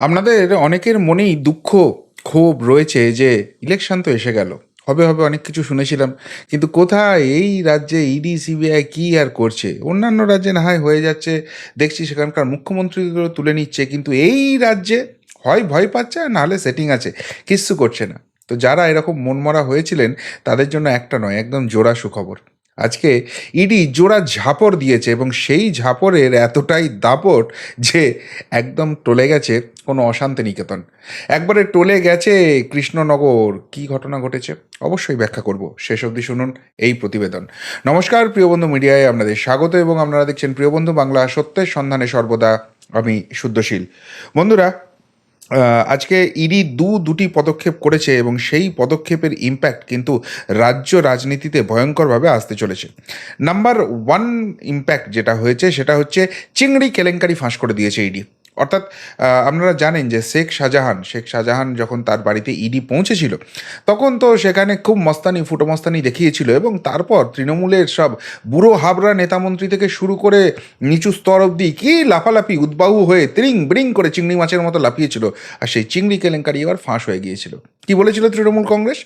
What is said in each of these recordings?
আপনাদের অনেকের মনেই দুঃখ, ক্ষোভ রয়েছে যে ইলেকশন তো এসে গেল। হবে হবে অনেক কিছু শুনেছিলাম। কিন্তু কোথায় এই রাজ্যে ইডি সিবিআই কি আর করছে? অন্যান্য রাজ্যে না হয় হয়ে যাচ্ছে। দেখছি সেখানকার মুখ্যমন্ত্রীগুলো তুলে নিচ্ছে, কিন্তু এই রাজ্যে হয়, ভয় পাচ্ছে আর নাহলে সেটিং আছে। কিচ্ছু করছে না। তো যারা এরকম মনমরা হয়েছিলেন, তাদের জন্য একটা নয়, একদম জোড়া সুখবর আজকে ইডি জোড়া ঝাপড় দিয়েছে এবং সেই ঝাপড়ের এতটাই দাপট যে একদম টলে গেছে কোনো অশান্তি নিকেতন একবারে টলে গেছে কৃষ্ণনগর। কি ঘটনা ঘটেছে? অবশ্যই ব্যাখ্যা করব। শেষ অবধি শুনুন এই প্রতিবেদন। নমস্কার, প্রিয় বন্ধু মিডিয়ায় আপনাদের স্বাগত এবং আপনারা দেখছেন প্রিয় বন্ধু বাংলা সত্যের সন্ধানে সর্বদা। আমি শুদ্ধশীল। বন্ধুরা আজকে ইডি দু দুটি পদক্ষেপ করেছে এবং সেই পদক্ষেপের ইম্প্যাক্ট কিন্তু রাজ্য রাজনীতিতে ভয়ঙ্করভাবে আসতে চলেছে। নাম্বার ওয়ান ইম্প্যাক্ট যেটা হয়েছে সেটা হচ্ছে চিংড়ি কেলেঙ্কারি ফাঁস করে দিয়েছে ইডি। অর্থাৎ আপনারা জানেন যে শেখ শাহজাহান শেখ শাহজাহান যখন তার বাড়িতে ইডি পৌঁছেছিল, তখন তো সেখানে খুব মস্তানি, ফুটো মস্তানি দেখিয়েছিল এবং তারপর তৃণমূলের সব বুড়ো হাবড়া নেতামন্ত্রী থেকে শুরু করে নিচু স্তর অবধি কি লাফালাফি, উদ্বাহু হয়ে ত্রিং ব্রিং করে চিংড়ি মাছের মতো লাফিয়েছিল। আর সেই চিংড়ি কেলেঙ্কারি এবার ফাঁস হয়ে গিয়েছিল। কি বলেছিল তৃণমূল কংগ্রেস?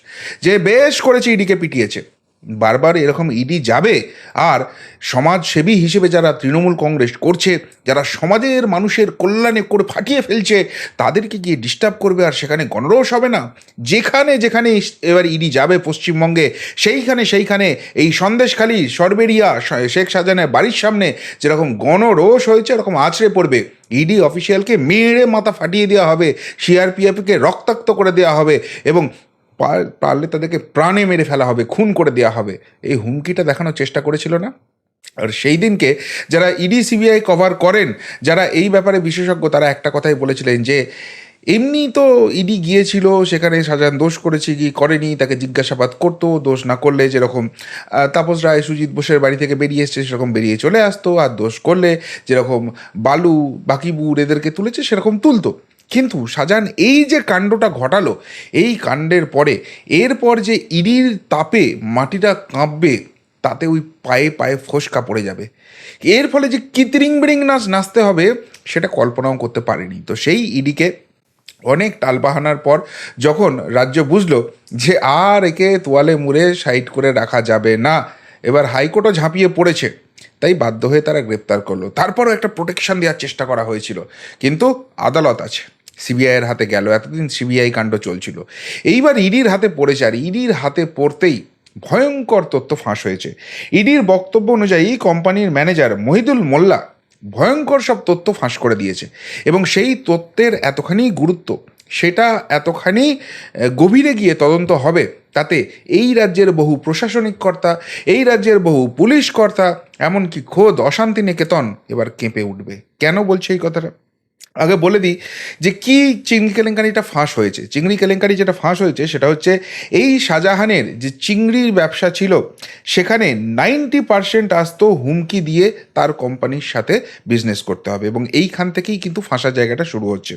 যে বেশ করেছে ইডিকে পিটিয়েছে। বারবার এরকম ইডি যাবে আর সমাজসেবী হিসেবে যারা তৃণমূল কংগ্রেস করছে, যারা সমাজের মানুষের কল্যাণে করে ফাটিয়ে ফেলছে, তাদেরকে গিয়ে ডিস্টার্ব করবে আর সেখানে গণরোষ হবে না। যেখানে যেখানে এবার ইডি যাবে পশ্চিমবঙ্গে, সেইখানে সেইখানে এই সন্দেশখালী সরবেরিয়া শেখ শাহজাহানের বাড়ির সামনে যেরকম গণরোষ হয়েছে, এরকম আছড়ে পড়বে। ইডি অফিসিয়ালকে মেরে মাথা ফাটিয়ে দেওয়া হবে সিআরপিএফকে রক্তাক্ত করে দেওয়া হবে এবং পারলে তাদেরকে প্রাণে মেরে ফেলা হবে, খুন করে দেওয়া হবে। এই হুমকিটা দেখানোর চেষ্টা করেছিল না? আর সেই দিনকে যারা ইডি, সিবিআই কভার করেন, যারা এই ব্যাপারে বিশেষজ্ঞ, তারা একটা কথাই বলেছিলেন যে, এমনি তো ইডি গিয়েছিল, সেখানে সাজান দোষ করেছে কি করেনি, তাকে জিজ্ঞাসাবাদ করতো, দোষ না করলে যেরকম তাপস রায়, সুজিত বোসের বাড়ি থেকে বেরিয়ে এসছে, সেরকম বেরিয়ে চলে আসতো, আর দোষ করলে যেরকম বালু বাকিবুর এদেরকে তুলেছে, সেরকম তুলতো। কিন্তু শাহজাহান, এই যে কাণ্ডটা ঘটালো, এই কাণ্ডের পরে এরপর যে ইডির তাপে মাটিটা কাঁপবে, তাতে ওই পায়ে পায়ে ফোসকা পড়ে যাবে। এর ফলে যে কিতরিং বিরিং নাচ নাচতে হবে, সেটা কল্পনাও করতে পারেনি। তো সেই ইডিকে অনেক টালবাহানার পর যখন রাজ্য বুঝলো যে আর একে তোয়ালে মুড়ে সাইড করে রাখা যাবে না, এবার হাইকোর্টও ঝাঁপিয়ে পড়েছে। তাই বাধ্য হয়ে তারা গ্রেপ্তার করল। তারপরও একটা প্রোটেকশন দেওয়ার চেষ্টা করা হয়েছিল। কিন্তু আদালত আছে। সিবিআইয়ের হাতে গেল, এতদিন সিবিআই কাণ্ড চলছিল। এইবার ইডির হাতে পড়েছে, আর ইডির হাতে পড়তেই ভয়ঙ্কর তথ্য ফাঁস হয়েছে। ইডির বক্তব্য অনুযায়ী কোম্পানির ম্যানেজার মহিদুল মোল্লা ভয়ঙ্কর সব তথ্য ফাঁস করে দিয়েছে এবং সেই তথ্যের এতখানি গুরুত্ব, সেটা এতখানি গভীরে গিয়ে তদন্ত হবে তাতে এই রাজ্যের বহু প্রশাসনিক কর্তা, এই রাজ্যের বহু পুলিশ কর্তা, এমনকি খোদ অশান্তি নিকেতন এবার কেঁপে উঠবে। কেন বলছে এই কথাটা? আগে বলে দিই যে কি চিংড়ি কেলেঙ্কারিটা ফাঁস হয়েছে। চিংড়ি কেলেঙ্কারি যেটা ফাঁস হয়েছে সেটা হচ্ছে এই শাহজাহানের যে চিংড়ির ব্যবসা ছিল, সেখানে নাইনটি পার্সেন্ট আসতো হুমকি দিয়ে তার কোম্পানির সাথে বিজনেস করতে হবে এবং এইখান থেকেই কিন্তু ফাঁসার জায়গাটা শুরু হচ্ছে।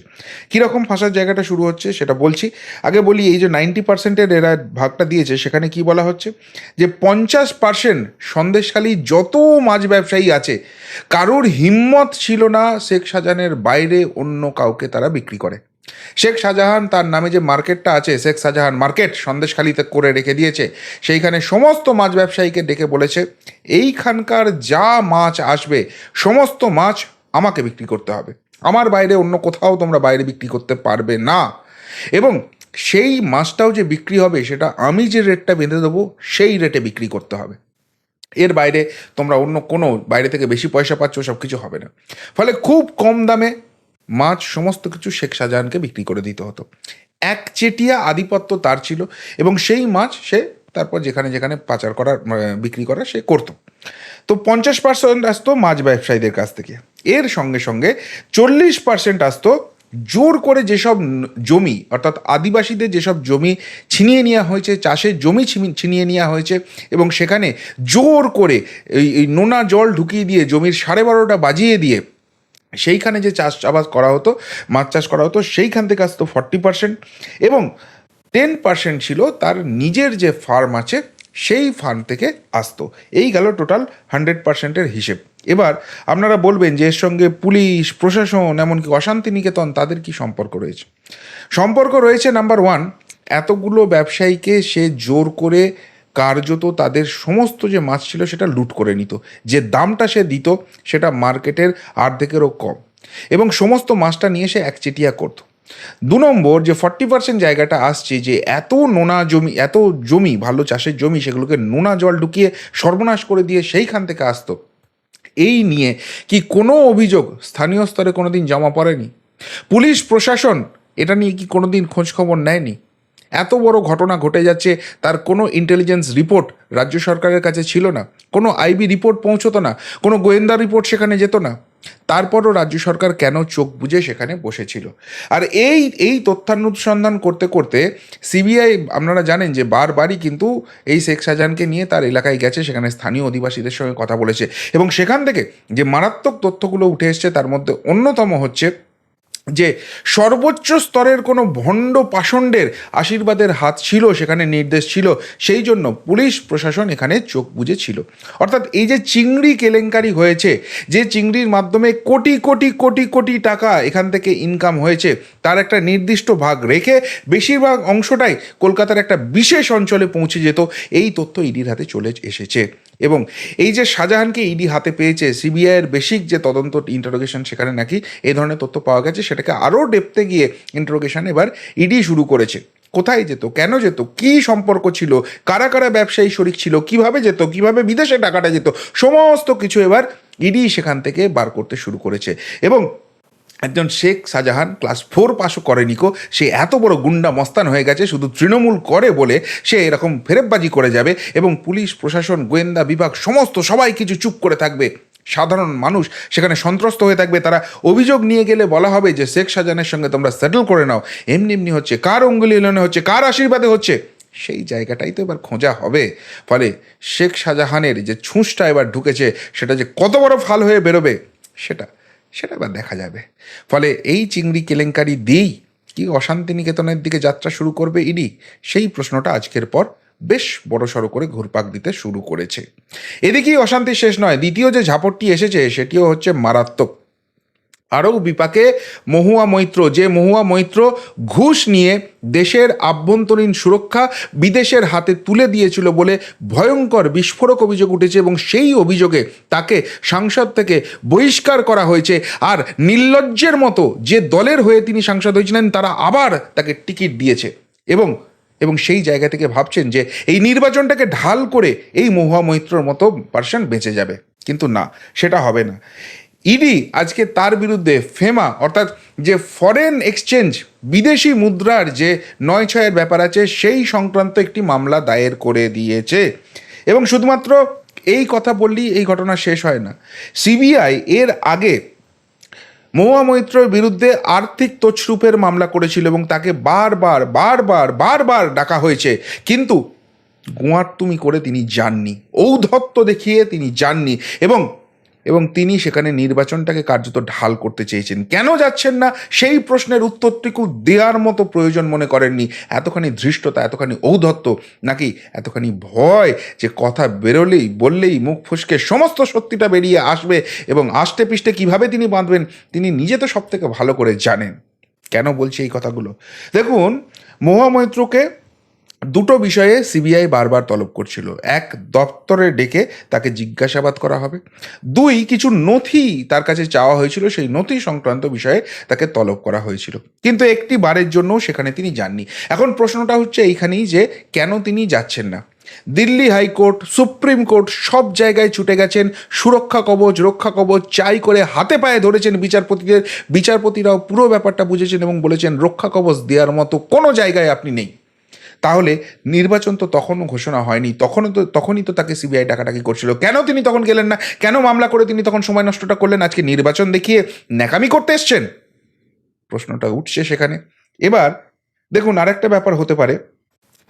কীরকম ফাঁসার জায়গাটা শুরু হচ্ছে সেটা বলছি। আগে বলি এই যে নাইনটি পার্সেন্টের এরা ভাগটা দিয়েছে, সেখানে কি বলা হচ্ছে? যে পঞ্চাশ পার্সেন্ট সন্দেশখালী যত মাছ ব্যবসায়ী আছে, কারোর হিম্মত ছিল না শেখ শাহজাহানের বাইরে অন্য কাউকে তারা বিক্রি করে। শেখ শাহজাহান তার নামে যে মার্কেটটা আছে, শেখ শাহজাহান মার্কেট সন্দেশখালিতে করে রেখে দিয়েছে, সেইখানে সমস্ত মাছ ব্যবসায়ীকে ডেকে বলেছে, এইখানকার যা মাছ আসবে, সমস্ত মাছ আমাকে বিক্রি করতে হবে। আমার বাইরে অন্য কোথাও তোমরা বাইরে বিক্রি করতে পারবে না। এবং সেই মাছটাও যে বিক্রি হবে, সেটা আমি যে রেটটা বেঁধে দেবো, সেই রেটে বিক্রি করতে হবে। এর বাইরে তোমরা অন্য কোনো বাইরে থেকে বেশি পয়সা পাচ্ছ সব কিছু হবে না। ফলে খুব কম দামে মাছ, সমস্ত কিছু শেখ শাহজাহানকে বিক্রি করে দিতে হতো। একচেটিয়া আধিপত্য তার ছিল এবং সেই মাছ সে তারপর যেখানে যেখানে পাচার করার বিক্রি করা সে করতো। তো পঞ্চাশ পার্সেন্ট আসতো মাছ ব্যবসায়ীদের কাছ থেকে। এর সঙ্গে সঙ্গে চল্লিশ পার্সেন্ট আসতো জোর করে যেসব জমি, অর্থাৎ আদিবাসীদের যেসব জমি ছিনিয়ে নেওয়া হয়েছে, চাষের জমি ছিনিয়ে নেওয়া হয়েছে এবং সেখানে জোর করে এই নোনা জল ঢুকিয়ে দিয়ে জমির সাড়ে বারোটা বাজিয়ে দিয়ে সেইখানে যে চাষ আবাদ করা হতো, মাছ চাষ করা হতো, সেইখান থেকে আসতো ফর্টি পার্সেন্ট এবং টেন পার্সেন্ট ছিল তার নিজের যে ফার্ম আছে, সেই ফার্ম থেকে আসতো। এই গেল টোটাল হান্ড্রেড পার্সেন্টের হিসেব। এবার আপনারা বলবেন যে এর সঙ্গে পুলিশ, প্রশাসন, এমনকি অশান্তি নিকেতন তাদের কি সম্পর্ক রয়েছে? সম্পর্ক রয়েছে নাম্বার ওয়ান এতগুলো ব্যবসায়ীকে সে জোর করে কার্যত তাদের সমস্ত যে মাছ ছিল সেটা লুট করে নিত। যে দামটা সে দিত সেটা মার্কেটের আর্ধেকেরও কম এবং সমস্ত মাছটা নিয়ে সে একচেটিয়া করতো। দু নম্বর যে ফর্টি পার্সেন্ট জায়গাটা আসছে যে এত নোনা জমি, এত জমি, ভালো চাষের জমি সেগুলোকে নোনা জল ঢুকিয়ে সর্বনাশ করে দিয়ে সেইখান থেকে আসতো। এই নিয়ে কি কোনো অভিযোগ স্থানীয় স্তরে কোনো দিন জমা পড়েনি? পুলিশ, প্রশাসন, এটা নিয়ে কি কোনো দিন খোঁজখবর নেয়নি? এত বড় ঘটনা ঘটে যাচ্ছে, তার কোনো ইন্টেলিজেন্স রিপোর্ট রাজ্য সরকারের কাছে ছিল না, কোনো আইবি রিপোর্ট পৌঁছতো না, কোনো গোয়েন্দা রিপোর্ট সেখানে যেত না। তারপরও রাজ্য সরকার কেন চোখ বুজে সেখানে বসেছিল? আর এই এই তথ্যানুসন্ধান করতে করতে সিবিআই আপনারা জানেন যে বারবারই কিন্তু এই শেখ শাহজাহানকে নিয়ে তার এলাকায় গেছে, সেখানে স্থানীয় অধিবাসীদের সঙ্গে কথা বলেছে। এবং সেখান থেকে যে মারাত্মক তথ্যগুলো উঠে এসছে, তার মধ্যে অন্যতম হচ্ছে যে সর্বোচ্চ স্তরের কোনো ভণ্ড পাষণ্ডের আশীর্বাদের হাত ছিল, সেখানে নির্দেশ ছিল, সেই জন্য পুলিশ প্রশাসন এখানে চোখ বুজে ছিল অর্থাৎ এই যে চিংড়ি কেলেঙ্কারি হয়েছে, যে চিংড়ির মাধ্যমে কোটি কোটি কোটি কোটি টাকা এখান থেকে ইনকাম হয়েছে, তার একটা নির্দিষ্ট ভাগ রেখে বেশিরভাগ অংশটাই কলকাতার একটা বিশেষ অঞ্চলে পৌঁছে যেত, এই তথ্য ইডির হাতে চলে এসেছে। এবং এই যে শাহজাহানকে ইডি হাতে পেয়েছে সিবিআইয়ের বেসিক যে তদন্ত ইন্টারোগেশন সেখানে নাকি এই ধরনের তথ্য পাওয়া গেছে, সেটাকে আরও ডেপতে গিয়ে ইন্টারোগেশন এবার ইডি শুরু করেছে। কোথায় যেত, কেন যেত, কি সম্পর্ক ছিল, কারা কারা ব্যবসায়ী শরিক ছিল, কীভাবে যেত, কীভাবে বিদেশে টাকাটা যেত, সমস্ত কিছু এবার ইডি সেখান থেকে বার করতে শুরু করেছে। এবং একজন শেখ শাহজাহান ক্লাস ফোর পাশও করেনি কো। সে এত বড় গুন্ডা মস্তান হয়ে গেছে, শুধু তৃণমূল করে বলে সে এরকম ফেরেববাজি করে যাবে এবং পুলিশ, প্রশাসন, গোয়েন্দা বিভাগ সমস্ত সবাই কিছু চুপ করে থাকবে। সাধারণ মানুষ সেখানে সন্ত্রস্ত হয়ে থাকবে। তারা অভিযোগ নিয়ে গেলে বলা হবে যে শেখ শাহজাহানের সঙ্গে তোমরা সেটেল করে নাও। এমনি এমনি হচ্ছে, কার অঙ্গুলি এলোনে হচ্ছে, কার আশীর্বাদে হচ্ছে? সেই জায়গাটাই তো এবার খোঁজা হবে। ফলে শেখ শাহজাহানের যে ছুঁচটা এবার ঢুকেছে, সেটা যে কত বড় ফাল হয়ে বেরোবে, সেটা সেটা এবার দেখা যাবে। ফলে এই চিংড়ি কেলেঙ্কারি দিয়েই কি অশান্তি নিকেতনের দিকে যাত্রা শুরু করবে ইডি? সেই প্রশ্নটা আজকের পর বেশ বড়সড় করে ঘুরপাক দিতে শুরু করেছে। এদিকেই অশান্তি শেষ নয়, দ্বিতীয় যে ঝাপটটি এসেছে সেটিও হচ্ছে মারাত্মক। আরও বিপাকে, মহুয়া মৈত্র, যে মহুয়া মৈত্র ঘুষ নিয়ে দেশের আভ্যন্তরীণ সুরক্ষা বিদেশের হাতে তুলে দিয়েছিল বলে ভয়ঙ্কর বিস্ফোরক অভিযোগ উঠেছে এবং সেই অভিযোগে তাকে সাংসদ থেকে বহিষ্কার করা হয়েছে। আর নির্লজ্জের মতো যে দলের হয়ে তিনি সাংসদ হয়েছিলেন, তারা আবার তাকে টিকিট দিয়েছে। এবং এবং সেই জায়গা থেকে ভাবছেন যে এই নির্বাচনটাকে ঢাল করে এই মহুয়া মৈত্রর মতো পার্সন বেঁচে যাবে। কিন্তু না, সেটা হবে না। ইডি আজকে তার বিরুদ্ধে ফেমা অর্থাৎ যে ফরেন এক্সচেঞ্জ বিদেশি মুদ্রার যে নয় ছয়ের ব্যাপার আছে, সেই সংক্রান্ত একটি মামলা দায়ের করে দিয়েছে। এবং শুধুমাত্র এই কথা বললেই এই ঘটনা শেষ হয় না। সিবিআই এর আগে মহুয়া মৈত্রের বিরুদ্ধে আর্থিক তছরূপের মামলা করেছিল এবং তাকে বারবার বারবার বারবার ডাকা হয়েছে। কিন্তু গোয়ার তুমি করে তিনি যাননি। ঔদ্ধত্য দেখিয়ে তিনি যাননি। এবং এবং তিনি সেখানে নির্বাচনটাকে কার্যত ঢাল করতে চেয়েছেন। কেন যাচ্ছেন না? সেই প্রশ্নের উত্তরটুকু দেওয়ার মতো প্রয়োজন মনে করেননি। এতখানি ধৃষ্টতা, এতখানি ঔদ্ধত্য, নাকি এতখানি ভয় যে কথা বেরোলেই, বললেই মুখ ফুসকে সমস্ত সত্যিটা বেরিয়ে আসবে এবং আষ্টে পিষ্টে কীভাবে তিনি বাঁধবেন, তিনি নিজে তো সব থেকে ভালো করে জানেন। কেন বলছি এই কথাগুলো? দেখুন, মহামৈত্রকে দুটো বিষয়ে সিবিআই বারবার তলব করছিল। এক, দপ্তরে ডেকে তাকে জিজ্ঞাসাবাদ করা হবে। দুই, কিছু নথি তার কাছে চাওয়া হয়েছিল, সেই নথি সংক্রান্ত বিষয়ে তাকে তলব করা হয়েছিল। কিন্তু একটি বারের জন্যও সেখানে তিনি যাননি। এখন প্রশ্নটা হচ্ছে এইখানেই যে কেন তিনি যাচ্ছেন না? দিল্লি হাইকোর্ট, সুপ্রিম কোর্ট সব জায়গায় ছুটে গেছেন, সুরক্ষা কবচ, রক্ষা কবচ, চাই করে হাতে পায়ে ধরেছেন বিচারপতিদের। বিচারপতিরাও পুরো ব্যাপারটা বুঝেছেন এবং বলেছেন, রক্ষা কবচ দেওয়ার মতো কোনো জায়গায় আপনি নেই। তাহলে নির্বাচন তো তখনও ঘোষণা হয়নি, তখনও তো, তখনই তো তাকে সিবিআই ডাকাডাকি করছিল। কেন তিনি তখন গেলেন না? কেন মামলা করে তিনি তখন সময় নষ্টটা করলেন? আজকে নির্বাচন দেখিয়ে ন্যাকামি করতে এসছেন? প্রশ্নটা উঠছে সেখানে। এবার দেখুন, আরেকটা ব্যাপার হতে পারে।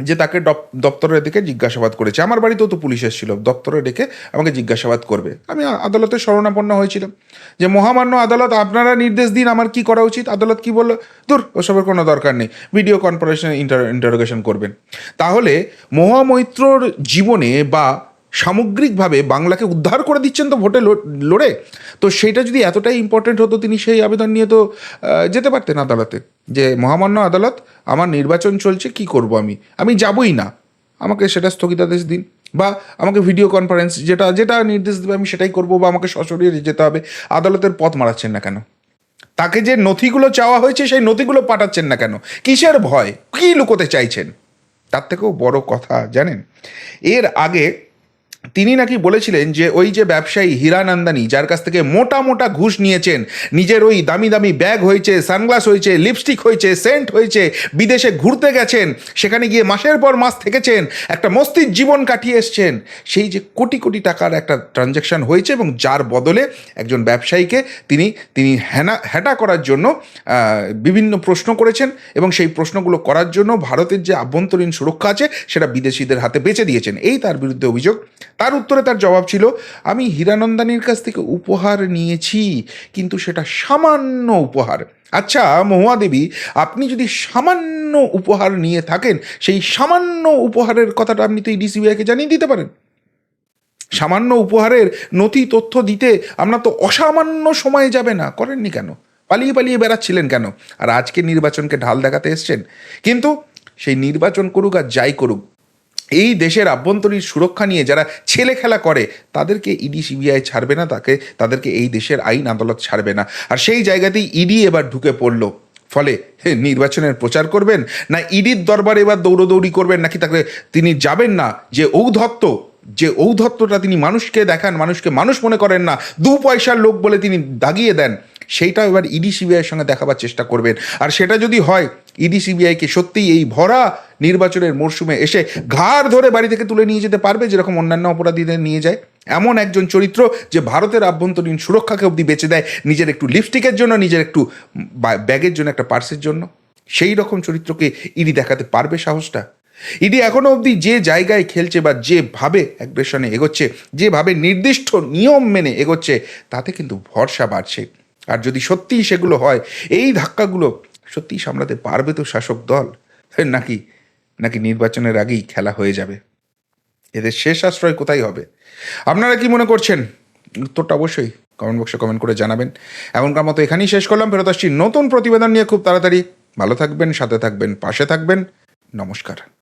যে তাকে দপ- দপ্তরের দিকে জিজ্ঞাসাবাদ করেছে। আমার বাড়িতেও তো পুলিশ এসেছিল, দপ্তরে ডেকে আমাকে জিজ্ঞাসাবাদ করবে। আমি আদালতে শরণাপন্ন হয়েছিলাম। যে মহামান্য আদালত, আপনারা নির্দেশ দিন আমার কি করা উচিত? আদালত কি বলল দূর ওসবের কোনো দরকার নেই। ভিডিও কনফারেন্সে ইন্টার ইন্টারোগেশন করবেন। তাহলে মহামৈত্রর জীবনে বা সামগ্রিকভাবে বাংলাকে উদ্ধার করে দিচ্ছেন তো ভোটে লড়ে। তো সেটা যদি এতটাই ইম্পর্টেন্ট হতো, তিনি সেই আবেদন নিয়ে তো যেতে পারতেন আদালতে। যে মহামান্য আদালত, আমার নির্বাচন চলছে, কি করব আমি? আমি যাবই না। আমাকে সেটা স্থগিতাদেশ দিন। বা আমাকে ভিডিও কনফারেন্স যেটা যেটা নির্দেশ দেবে, আমি সেটাই করব, বা আমাকে সশরীরে যেতে হবে। আদালতের পথ মারাচ্ছেন না কেন? তাকে যে নথিগুলো চাওয়া হয়েছে, সেই নথিগুলো পাঠাচ্ছেন না কেন? কিসের ভয়? কী লুকোতে চাইছেন? তার থেকেও বড় কথা, জানেন? এর আগে তিনি নাকি বলেছিলেন যে ওই যে ব্যবসায়ী হীরানন্দানি, যার কাছ থেকে মোটা মোটা ঘুষ নিয়েছেন, নিজের ওই দামি দামি ব্যাগ হয়েছে, সানগ্লাস হয়েছে, লিপস্টিক হয়েছে, সেন্ট হয়েছে, বিদেশে ঘুরতে গেছেন, সেখানে গিয়ে মাসের পর মাস থেকেছেন, একটা মস্তির জীবন কাটিয়ে এসছেন। সেই যে কোটি কোটি টাকার একটা ট্রানজ্যাকশন হয়েছে এবং যার বদলে একজন ব্যবসায়ীকে তিনি তিনি হ্যানা হ্যাটা করার জন্য বিভিন্ন প্রশ্ন করেছেন এবং সেই প্রশ্নগুলো করার জন্য ভারতের যে আভ্যন্তরীণ সুরক্ষা আছে, সেটা বিদেশিদের হাতে বেচে দিয়েছেন। এই তার বিরুদ্ধে অভিযোগ তার উত্তরে তার জবাব ছিল, আমি হীরানন্দানির কাছ থেকে উপহার নিয়েছি, কিন্তু সেটা সামান্য উপহার। আচ্ছা মহুয়া দেবী, আপনি যদি সামান্য উপহার নিয়ে থাকেন, সেই সামান্য উপহারের কথাটা আপনি তো এই ডিসিবিআইকে জানিয়ে দিতে পারেন। সামান্য উপহারের নথি তথ্য দিতে আপনার তো অসামান্য সময় যাবে না, করেননি কেন? পালিয়ে পালিয়ে বেড়াচ্ছিলেন কেন? আর আজকে নির্বাচনকে ঢাল দেখাতে এসছেন। কিন্তু সেই নির্বাচন করুক আর যাই করুক এই দেশের আভ্যন্তরীণ সুরক্ষা নিয়ে যারা ছেলে খেলা করে, তাদেরকে ইডি, সিবিআই ছাড়বে না, তাকে, তাদেরকে এই দেশের আইন আদালত ছাড়বে না। আর সেই জায়গাতেই ইডি এবার ঢুকে পড়ল। ফলে নির্বাচনের প্রচার করবেন? না ইডির দরবারে এবার দৌড়দৌড়ি করবেন? নাকি তাকে, তিনি যাবেন না? যে ঔধত্য যে ঔধত্যটা তিনি মানুষকে দেখান, মানুষকে মানুষ মনে করেন না, দু পয়সার লোক বলে তিনি দাগিয়ে দেন, সেইটাও এবার ইডি, সিবিআইয়ের সঙ্গে দেখাবার চেষ্টা করবেন। আর সেটা যদি হয় ইডি সিবিআইকে সত্যিই এই ভরা নির্বাচনের মরশুমে এসে ঘাড় ধরে বাড়ি থেকে তুলে নিয়ে যেতে পারবে, যেরকম অন্যান্য অপরাধীদের নিয়ে যায়। এমন একজন চরিত্র যে ভারতের আভ্যন্তরীণ সুরক্ষাকে অবধি বেঁচে দেয়, নিজের একটু লিপস্টিকের জন্য, নিজের একটু ব্যাগের জন্য, একটা পার্সের জন্য। সেই রকম চরিত্রকে ইডি দেখাতে পারবে সাহসটা? ইডি এখনও অবধি যে জায়গায় খেলছে বা যেভাবে অ্যাগ্রেশনে এগোচ্ছে যেভাবে নির্দিষ্ট নিয়ম মেনে এগোচ্ছে, তাতে কিন্তু ভরসা বাড়ছে। আর যদি সত্যিই সেগুলো হয়, এই ধাক্কাগুলো সত্যিই সামলাতে পারবে তো শাসক দল? নাকি নাকি নির্বাচনের আগেই খেলা হয়ে যাবে? এদের শেষ আশ্রয় কোথায় হবে? আপনারা কি মনে করছেন? উত্তরটা অবশ্যই কমেন্ট বক্সে কমেন্ট করে জানাবেন। এমনকার মতো এখানেই শেষ করলাম। ফেরত আসছি নতুন প্রতিবেদন নিয়ে খুব তাড়াতাড়ি। ভালো থাকবেন, সাথে থাকবেন, পাশে থাকবেন। নমস্কার।